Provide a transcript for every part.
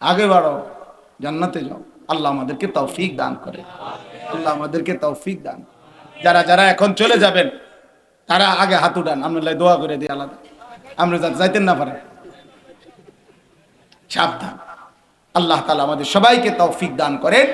আগে বাড়ো জান্নাতে যাও। আল্লাহ আমাদেরকে তৌফিক দান করে। আল্লাহ আমাদেরকে তৌফিক দান। যারা যারা এখন চলে যাবেন, তারা আগে হাত উঠান। আমরা দোয়া করে দিই আলাদা আমরা যাইতেন না পারেন সাবধান। আল্লাহ তালা আমাদের সবাইকে তৌফিক দান করেন।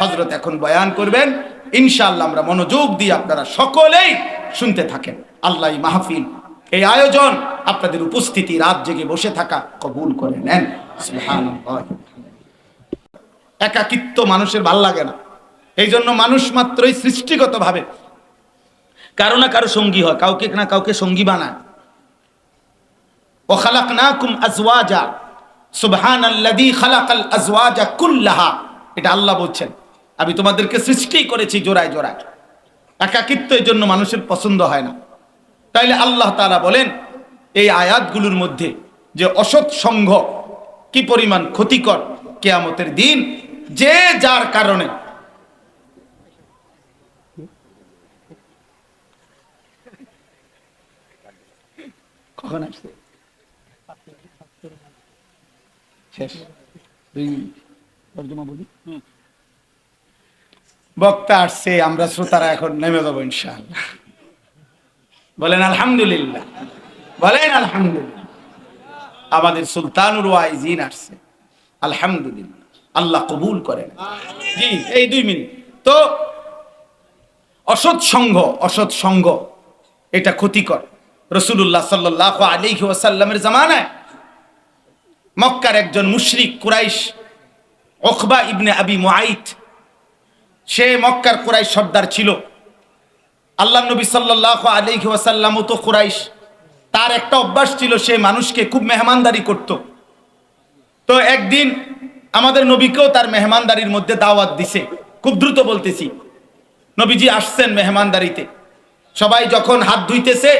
হজরত এখন বয়ান করবেন। ইনশাআল্লাহ আমরা মনোযোগ দিয়ে আপনারা সকলেই শুনতে থাকেন। আল্লাহ মাহফিল। এই আয়োজন আপনাদের উপস্থিতি রাত জেগে বসে থাকা কবুল করে নেন। একাকিত্ব মানুষের ভালো লাগে না। এই জন্য মানুষ মাত্রই সৃষ্টিগত ভাবে কারও না কারও সঙ্গী হয়, কাউকে না কাউকে সঙ্গী বানায়। ও খালাকনাকুম আজওয়াজা, সুবহানাল্লাযী খালাকাল আজওয়াজা কুল্লাহা। এটা আল্লাহ বলছেন, আমি তোমাদেরকে সৃষ্টি করেছি জোড়ায় জোড়ায়। একাকিত্ব এই জন্য মানুষের পছন্দ হয় না। তাইলে আল্লাহ তাআলা বলেন, এই আয়াতগুলোর মধ্যে যে অসৎ সংঘ কি পরিমাণ ক্ষতিকর কেয়ামতের দিন? যে যার কারণে। কখন আসছে? শেষ। বলি? বক্তা আসছে আমরা শ্রোতারা এখন নেমে যাব ইনশাআল্লাহ। বলেন আলহামদুলিল্লাহ। বলেন আলহামদুলিল্লাহ। আমাদের সুলতানুর ওয়াইজিন আসছে। আলহামদুলিল্লাহ আল্লাহ কবুল করেন জি এই দুই মিনিট। তো অসৎ সঙ্গ অসৎ সঙ্গ এটা ক্ষতিকর। রসুল্লাহ সাল্লাহ আলিহি ওয়াসাল্লামের জামানায় মক্কার একজন মুশরিক কুরাইশ ওখবা ইবনে আবি মুআইত সে মক্কার কুরাইশ সর্দার ছিল। আল্লাহ নবী সাল্লাহ আলিহি ওয়াসাল্লামও তো কুরাইশ। তার একটা অভ্যাস ছিল, সে মানুষকে খুব মেহমানদারি করত। তো একদিন আমাদের নবীকেও তার মেহমানদারির মধ্যে দাওয়াত দিছে। খুব দ্রুত বলতেছি, নবীজি আসছেন মেহমানদারিতে। সবাই যখন হাত ধুইতেছে,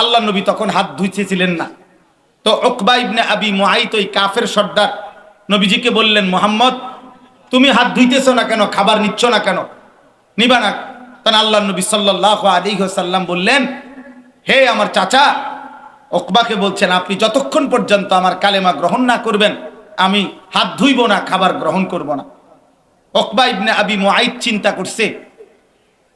আল্লাহ নবী তখন হাত ধুইতেছিলেন না। তো ওকবা ইবনে আবি মুআইত, ওই কাফের সর্দার, নবীজিকে বললেন, মোহাম্মদ, তুমি হাত ধুইতেছো না কেন? খাবার নিচ্ছ না কেন? নিবা না। তখন আল্লাহ নবী সাল্লাহ আলী সাল্লাম বললেন, হে আমার চাচা ওকবাকে বলছেন, আপনি যতক্ষণ পর্যন্ত আমার কালেমা গ্রহণ না করবেন, আমি হাত ধুইব না, খাবার গ্রহণ করব না। ওকবা ইবনে আবি মুআইত চিন্তা করছে,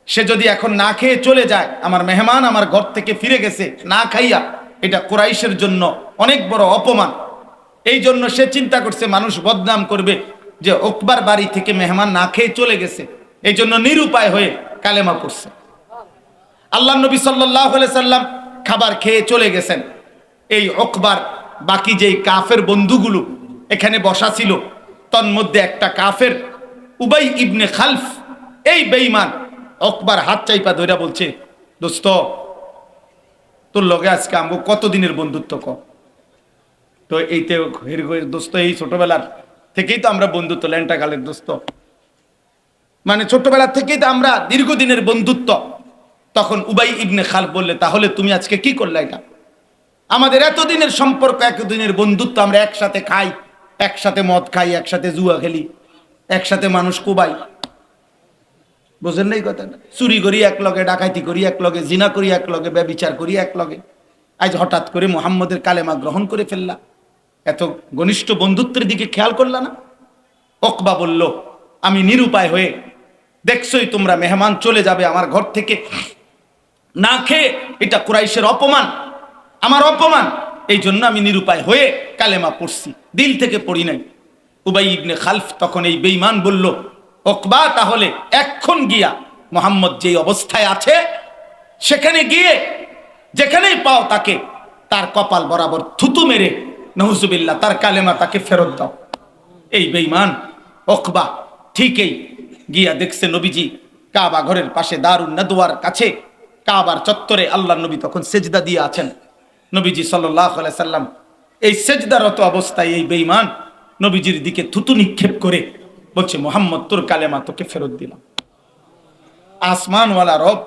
সে যদি এখন না খেয়ে চলে যায়, আমার মেহমান আমার ঘর থেকে ফিরে গেছে, না খাইয়া, এটা কোরাইশের জন্য অনেক বড় অপমান। এই জন্য সে চিন্তা করছে, মানুষ বদনাম করবে যে ওকবার বাড়ি থেকে মেহমান না খেয়ে চলে গেছে। এই জন্য নিরুপায় হয়ে কালেমা পড়ছে। আল্লাহ নবী সাল্লাহ সাল্লাম খাবার খেয়ে চলে গেছেন। এই অকবার বাকি যেই কাফের বন্ধুগুলো এখানে বসা ছিল, তন্মধ্যে একটা কাফের, উবাই ইবনে খালফ, এই বেইমান অকবার হাত চাইপা ধইরা বলছে, দোস্ত, তোর লগে আজকে আমগো কতদিনের বন্ধুত্ব ক? তো এইতে দোস্ত, এই ছোটবেলার থেকেই তো আমরা বন্ধুত্ব ল্যান্টাকালের দোস্ত। মানে ছোটবেলা থেকেই তো আমরা দীর্ঘদিনের বন্ধুত্ব। তখন উবাই ইবনে খাল বললে, তাহলে তুমি আজকে কি করলে এটা? আমাদের এতদিনের সম্পর্ক, এতদিনের বন্ধুত্ব, আমরা একসাথে খাই, একসাথে মদ খাই, একসাথে জুয়া খেলি, একসাথে মানুষ কোবাই। বুঝেন এই কথা? না চুরি করি এক লগে ডাকাইতি করি এক লগে, জিনা করি এক লগে, ব্যবিচার করি এক লগে। আজ হঠাৎ করে মোহাম্মদের কালেমা গ্রহণ করে ফেললা। এত ঘনিষ্ঠ বন্ধুত্বের দিকে খেয়াল করলা না? অকবা বলল, আমি নিরুপায় হয়ে, দেখছই তোমরা মেহমান চলে যাবে আমার ঘর থেকে। না খেয়ে এটা কুরাইশের অপমান, আমার অপমান। এই জন্য আমি নিরুপায় হয়ে কালেমা পড়ছি, দিল থেকে পড়ি নাই। উবাই ইবনে খালফ তখন এই বেঈমান বলল, ওকবা, তাহলে এখন গিয়া মোহাম্মদ যেই অবস্থায় আছে, সেখানে গিয়ে যেখানেই পাও তাকে তার কপাল বরাবর থুতু মেরে নহুজুবিল্লাহ তার কালেমা তাকে ফেরত দাও। এই বেঈমান, ওকবা, ঠিকই গিয়া দেখছে নবীজি কাবা ঘরের পাশে দারুণ নদুয়ার কাছে কাবার চত্বরে আল্লাহ নবী তখন সেজদা দিয়ে আছেন। নবীজি সাল্লাম এই সেজদারত অবস্থায় এই বেঈমান নবীজির দিকে থুতু নিক্ষেপ করে বলছে, মোহাম্মদ, তোর কালেমা তোকে ফেরত দিলাম। আসমানওয়ালা রব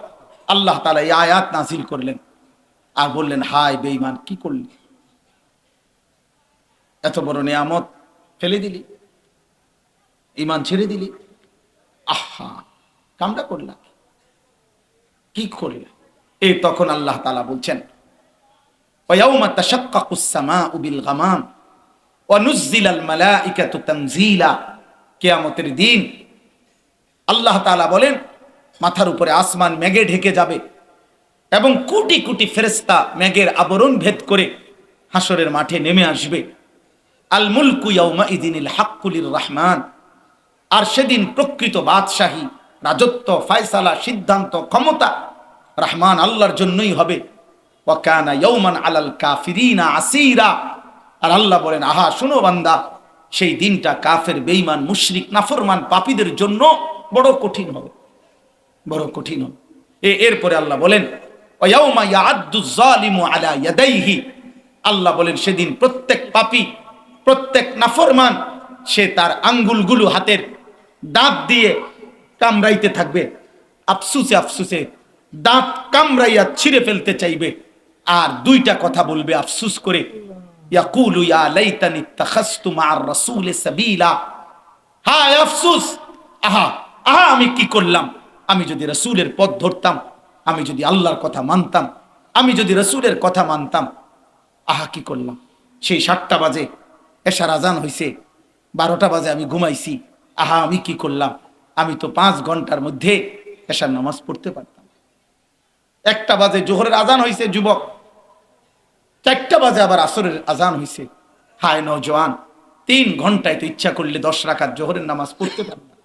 আল্লাহ তালা এই আয়াত নাজিল করলেন আর বললেন, হায় বেঈমান, কি করলি? এত বড় নিয়ামত ফেলে দিলি ইমান ছেড়ে দিলি? আহা, কামটা করলাম। কি করলে? এই তখন আল্লাহ তালা বলছেন কেয়ামতের দিন আল্লাহ তালা বলেন, মাথার উপরে আসমান মেঘে ঢেকে যাবে এবং কোটি কোটি ফেরেস্তা মেঘের আবরণ ভেদ করে হাসরের মাঠে নেমে আসবে। আল মুলকু ইয়াউমা ইদিনিল হাক্কুলির রহমান। আর সেদিন প্রকৃত বাদশাহী রাজত্ব, ফায়সালা, সিদ্ধান্ত, ক্ষমতা রহমান আল্লাহর জন্যই হবে। ওয়াকানা ইয়ৌমান আলাল কাফিরিনা আসিরা। আর আল্লাহ বলেন, আহা, শুনো বান্দা, সেই দিনটা কাফের, বেঈমান, মুশরিক, নাফরমান পাপীদের জন্য বড় কঠিন হবে। বড় কঠিন হবে। এরপরে আল্লাহ বলেন আল্লাহ বলেন, সেদিন প্রত্যেক পাপী, প্রত্যেক নাফরমান, সে তার আঙ্গুলগুলো হাতের দাঁত দিয়ে কামড়াইতে থাকবে। আফসুসে আফসুসে দাঁত কামড়াইয়া ছিঁড়ে ফেলতে চাইবে। আর দুইটা কথা বলবে আফসুস করে। ইয়াকুলু আহা আহা, আমি কি করলাম? আমি যদি রসুলের পথ ধরতাম, আমি যদি আল্লাহর কথা মানতাম, আমি যদি রসুলের কথা মানতাম, আহা, কি করলাম? সেই সাতটা বাজে, এশার আজান হইছে, বারোটা বাজে আমি ঘুমাইছি, আহা, আমি কি করলাম? আমি তো পাঁচ ঘণ্টার মধ্যে এশার নামাজ পড়তে পারতাম। একটা বাজে জোহরের আজান হইছে, যুবক। চারটা বাজে আবার আসরের আজান হইছে। হায় নজওয়ান তিন ঘন্টায় তো ইচ্ছা করলে দশ রাখাত জোহরের নামাজ পড়তে পারতাম।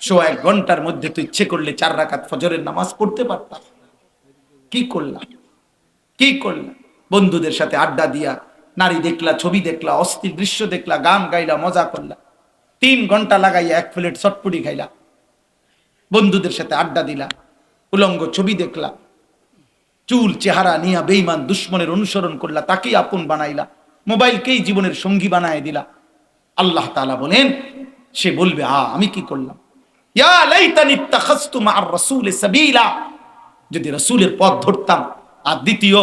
সো এক ঘণ্টার মধ্যে তো ইচ্ছে করলে চার রাখাত ফজরের নামাজ পড়তে পারতাম। কি করলাম? কি করলাম? বন্ধুদের সাথে আড্ডা দিয়া, নারী দেখলা, ছবি দেখলা, অস্থির দৃশ্য দেখলা, গান গাইলা, মজা করলা। তিন ঘণ্টা লাগাইয়া এক প্লেট চটপুটি খাইলা। বন্ধুদের সাথে আড্ডা দিলা, উলঙ্গ ছবি দেখলা, চুল, চেহারা নিয়া বেইমান দুশ্মনের অনুসরণ করলা তাকেই আপন বানাইলা, মোবাইলকেই জীবনের সঙ্গী বানায় দিলা। আল্লাহ তাআলা বলেন, সে বলবে, আ, আমি কি করলাম? যদি রসুলের পথ ধরতাম। আর দ্বিতীয়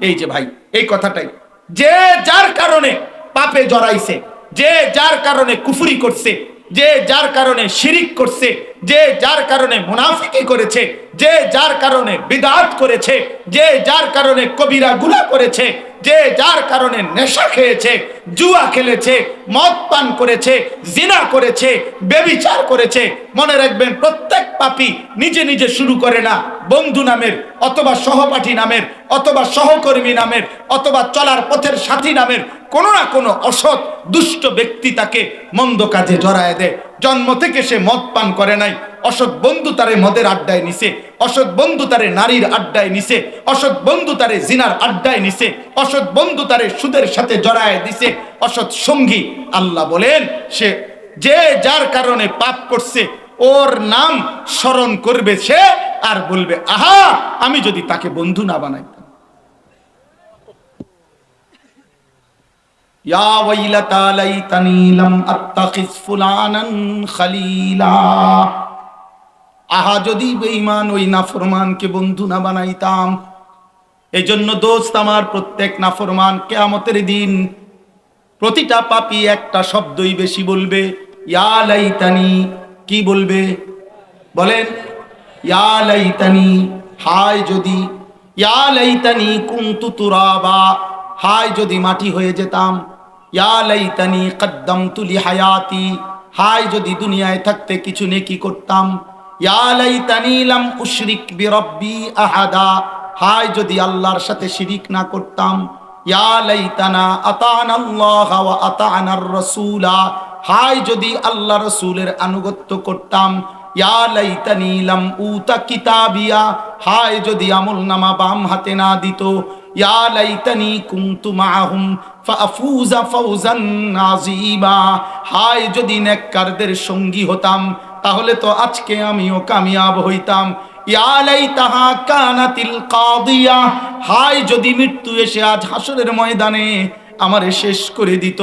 এই যে ভাই, এই কথাটাই যে যার কারণে পাপে জড়াইছে, যে যার কারণে কুফরি করছে, যে যার কারণে শিরিক করছে, যে যার কারণে মুনাফিকি করেছে, যে যার কারণে বিদাত করেছে, যে যার কারণে কবিরা গুলা করেছে, যে যার কারণে নেশা খেয়েছে, জুয়া খেলেছে, মদ পান করেছে, জিনা করেছে, বেবিচার করেছে, মনে রাখবেন প্রত্যেক পাপী নিজে নিজে শুরু করে না। বন্ধু নামের অথবা সহপাঠী নামের অথবা সহকর্মী নামের অথবা চলার পথের সাথী নামের কোনো না কোনো অসৎ, দুষ্ট ব্যক্তি তাকে মন্দ কাজে জড়ায় দেয়। জন্ম থেকে সে মদ পান করে নাই। অসৎ বন্ধু তারে মদের আড্ডায় নিছে। অসৎ বন্ধু তারে নারীর আড্ডায় নিছে। অসৎ বন্ধু তারে জিনার আড্ডায় নিছে। অসৎ বন্ধু তারে সুদের সাথে জড়ায় দিছে। অসৎ সঙ্গী আল্লাহ বলেন, সে যে যার কারণে পাপ করছে ওর নাম স্মরণ করবে সে আর বলবে, আহা, আমি যদি তাকে বন্ধু না বানাইতাম। ওয়াইলাতা লাইতানি লাম আত্তাখিজ ফুলানান খলিলা। আহা, যদি বেঈমান ওই নাফরমানকে বন্ধু না বানাইতাম এই জন্য দোস্ত আমার প্রত্যেক নাফরমান কেয়ামতের দিন প্রতিটা পাপি একটা শব্দই বেশি বলবে, ইয়া লাইতানি কি বলবে? বলেন, ইয়া লাইতানি, হায় যদি, ইয়া লাইতানি কুনতু তুরাবা, হায় যদি মাটি হয়ে যেতাম, ইয়া লাইতানি কদ্দামতু লি হায়াতি হায় যদি দুনিয়ায় থাকতে কিছু নেকি করতাম, ইয়া লাইতানি লাম উশরিক বিরব্বি আহাদা, হায় যদি আল্লাহর সাথে শিরিক না করতাম, ইয়া লাইতানা আতানা আল্লাহ ওয়া আতানার রাসূলা হায় যদি আল্লাহ রসুলের আনুগত্য করতাম হায় যদি বাম হাতে না ফাফুজা নাজিবা হায় যদি সঙ্গী হতাম, তাহলে তো আজকে আমিও কামিয়াব হইতাম। ইয়া কানাতিল কাদিয়া হায় যদি মৃত্যু এসে আজ হাসরের ময়দানে আমারে শেষ করে দিত।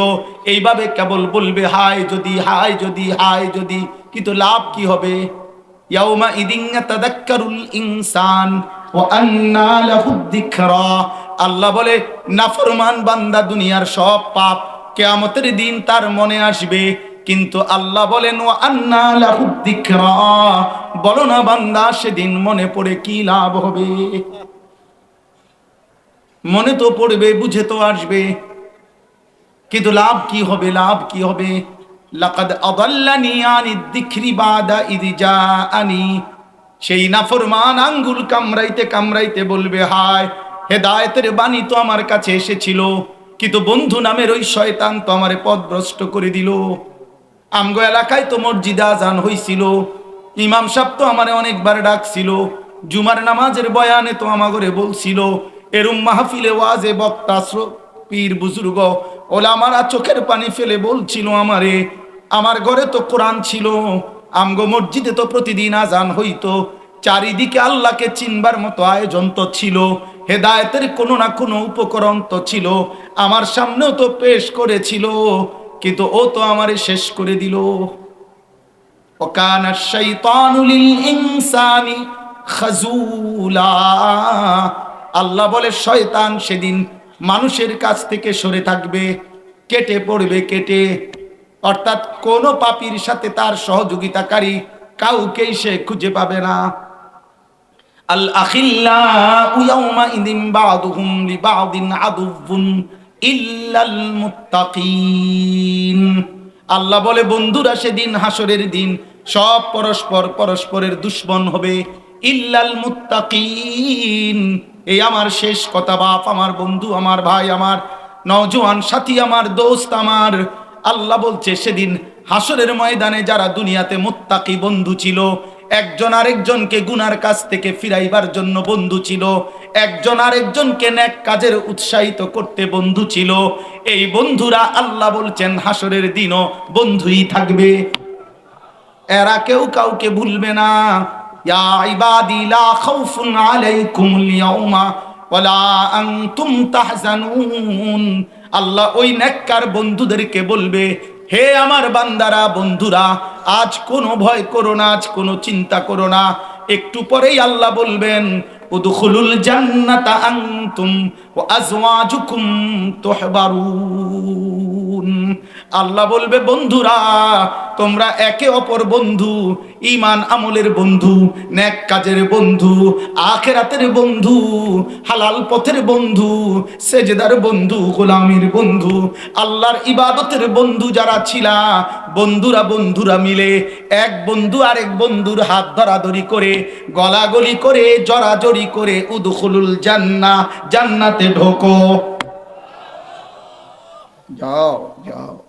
এইভাবে কেবল বলবে হায় যদি হায় যদি হায় যদি কিন্তু লাভ, কি হবে? ইয়াউমা ইদিন তাদাক্কারুল ইনসান আল্লাহ বলে, নাফরমান বান্দা দুনিয়ার সব পাপ কিয়ামতের দিন তার মনে আসবে। কিন্তু আল্লাহ বলেন বলো না বান্দা, সেদিন মনে পড়ে কি লাভ হবে? মনে তো পড়বে, বুঝে তো আসবে। কিন্তু লাভ কি হবে? লাভ কি হবে? লাকাদ আদাল্লানি আনি সেই নাফরমান আঙ্গুল কামড়াইতে কামড়াইতে বলবে, হায়, হেদায়েতের বাণী তো আমার কাছে এসেছিল, কিন্তু বন্ধু নামের ওই শয়তান তো আমারে পথভ্রষ্ট করে দিল। আমগো এলাকায় তো মসজিদে আজান হইছিল, ইমাম সাহেব তো আমারে অনেকবার ডাকছিল, জুমার নামাজের বয়ানে তো আমাগরে বলছিল এরম মাহফিলে ওয়াজে বক্তা পীর বুজুর্গ ওলামারা চোখের পানি ফেলে বলছিল আমারে, আমার ঘরে তো কোরআন ছিল, আমগো মসজিদে তো প্রতিদিন আজান হইতো। চারিদিকে আল্লাহকে চিনবার মতো আয়োজন তো ছিল, হেদায়তের কোনো না কোনো উপকরণ তো ছিল, আমার সামনেও তো পেশ করেছিল, কিন্তু ও তো আমারে শেষ করে দিল। ইনসানি আল্লাহ বলে, শয়তান সেদিন মানুষের কাছ থেকে সরে থাকবে, কেটে পড়বে, কেটে। অর্থাৎ কোন পাপীর সাথে তার সহযোগিতাকারী কাউকেই সে খুঁজে পাবে না। ইল্লাল মুত্তাকিন। আল্লাহ বলে, বন্ধুরা, সেদিন হাসরের দিন সব পরস্পর পরস্পরের দুশ্মন হবে। ইল্লাল মুত্তাকিন। এই আমার শেষ কথা, বাপ, আমার বন্ধু, আমার ভাই, আমার নওজোয়ান সাথী, আমার দোস্ত, আমার আল্লাহ বলছে, সেদিন হাসরের ময়দানে যারা দুনিয়াতে মুত্তাকি বন্ধু ছিল, একজন আরেকজনকে গুনার কাছ থেকে ফিরাইবার জন্য বন্ধু ছিল, একজন আরেকজনকে ন্যাক কাজের উৎসাহিত করতে বন্ধু ছিল, এই বন্ধুরা আল্লাহ বলছেন হাসরের দিনও বন্ধুই থাকবে। এরা কেউ কাউকে ভুলবে না। ইয়া ইবাদি, লা খাউফুন আলাইকুমুল ইয়াউমা ওয়ালা আনতুম তাহজানুন। আল্লাহ ওই নেককার বন্ধুদেরকে বলবে, হে আমার বান্দারা, বন্ধুরা, আজ কোনো ভয় করো না, আজ কোনো চিন্তা করো না। একটু পরেই আল্লাহ বলবেন উদখুলুল জান্নাতা আনতুম ওয়া আজওয়াজুকুম তুহবারুন। আল্লাহ বলবে, বন্ধুরা, তোমরা একে অপর বন্ধু ইমান আমলের বন্ধু, ন্যাক কাজের বন্ধু, আখেরাতের বন্ধু, হালাল পথের বন্ধু, সেজেদার বন্ধু, গোলামের বন্ধু, আল্লাহর ইবাদতের বন্ধু যারা ছিলা, বন্ধুরা বন্ধুরা মিলে এক বন্ধু আরেক বন্ধুর হাত ধরাধরি করে, গলাগলি করে, জড়াজড়ি করে উদখুলুল জান্না জান্নাতে ঢোকো। যাও যাও।